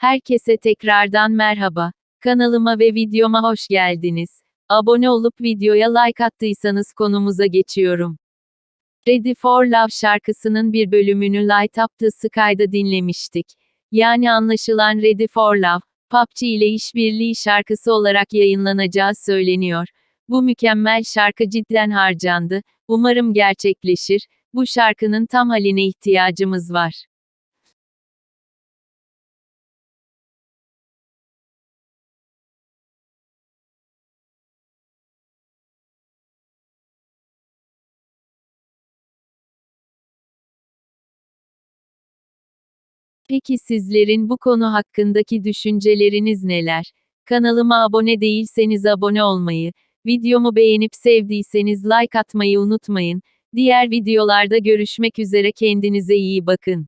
Herkese tekrardan merhaba. Kanalıma ve videoma hoş geldiniz. Abone olup videoya like attıysanız konumuza geçiyorum. Ready for Love şarkısının bir bölümünü Light Up the Sky'da dinlemiştik. Yani anlaşılan Ready for Love, PUBG ile işbirliği şarkısı olarak yayınlanacağı söyleniyor. Bu mükemmel şarkı cidden harcandı. Umarım gerçekleşir. Bu şarkının tam haline ihtiyacımız var. Peki sizlerin bu konu hakkındaki düşünceleriniz neler? Kanalıma abone değilseniz abone olmayı, videomu beğenip sevdiyseniz like atmayı unutmayın. Diğer videolarda görüşmek üzere kendinize iyi bakın.